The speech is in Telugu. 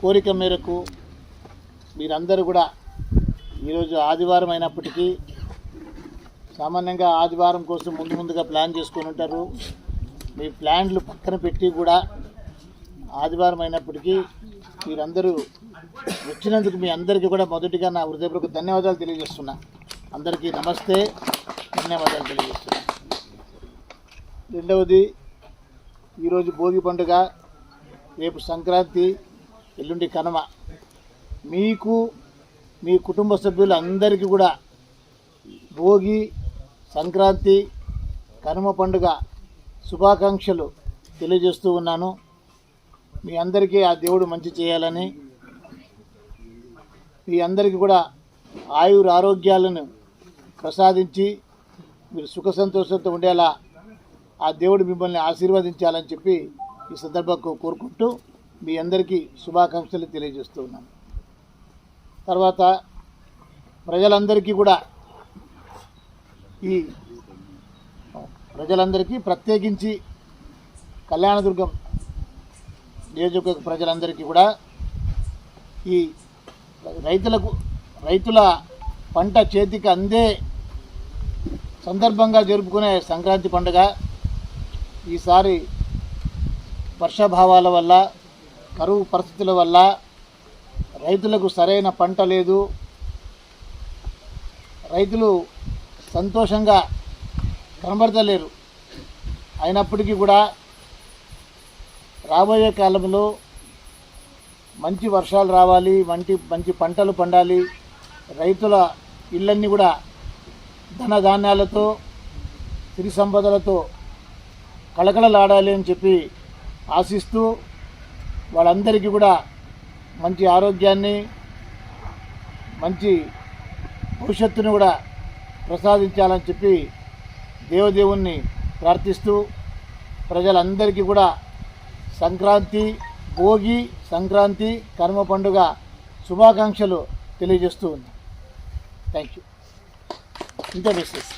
కోరిక మేరకు మీరందరూ కూడా ఈరోజు ఆదివారం అయినప్పటికీ సామాన్యంగా ఆదివారం కోసం ముందు ముందుగా ప్లాన్ చేసుకొని ఉంటారు. మీ ప్లాన్లు పక్కన పెట్టి కూడా ఆదివారం అయినప్పటికీ మీరందరూ వచ్చినందుకు మీ అందరికీ కూడా మొదటిగా నా హృదయపూర్వక ధన్యవాదాలు తెలియజేస్తున్నా. అందరికీ నమస్తే. ధన్యవాదాలు తెలియజేస్తున్నా. రెండవది ఈరోజు భోగి పండుగ. రేపు సంక్రాంతి ఎల్లుండి కనుమ. మీకు మీ కుటుంబ సభ్యులందరికీ కూడా భోగి సంక్రాంతి కనుమ పండుగ శుభాకాంక్షలు తెలియజేస్తూ ఉన్నాను. మీ అందరికీ ఆ దేవుడు మంచి చేయాలని మీ అందరికీ కూడా ఆయుర ఆరోగ్యాలను ప్రసాదించి మీరు సుఖ సంతోషంతో ఉండేలా ఆ దేవుడు మిమ్మల్ని ఆశీర్వదించాలని చెప్పి ఈ సందర్భంగా కోరుకుంటూ మీ అందరికీ శుభాకాంక్షలు తెలియజేస్తూ ఉన్నాను. తర్వాత ప్రజలందరికీ కూడా ఈ ప్రజలందరికీ ప్రత్యేకించి కళ్యాణదుర్గం నియోజకవర్గ ప్రజలందరికీ కూడా ఈ రైతులకు రైతుల పంట చేతికి అందే సందర్భంగా జరుపుకునే సంక్రాంతి పండుగ. ఈసారి వర్షాభావాల వల్ల కరువు పరిస్థితుల వల్ల రైతులకు సరైన పంట లేదు. రైతులు సంతోషంగా కనబడతలేరు. అయినప్పటికీ కూడా రాబోయే కాలంలో మంచి వర్షాలు రావాలి మంచి మంచి పంటలు పండాలి. రైతుల ఇళ్ళన్నీ కూడా ధనధాన్యాలతో సిరి సంపదలతో కళకళలాడాలి అని చెప్పి ఆశిస్తూ వాళ్ళందరికీ కూడా మంచి ఆరోగ్యాన్ని మంచి భవిష్యత్తును కూడా ప్రసాదించాలని చెప్పి దేవదేవుణ్ణి ప్రార్థిస్తూ ప్రజలందరికీ కూడా సంక్రాంతి భోగి సంక్రాంతి కర్మ పండుగ శుభాకాంక్షలు తెలియజేస్తూ ఉంది థ్యాంక్ యూ ఇంత మెసేజ్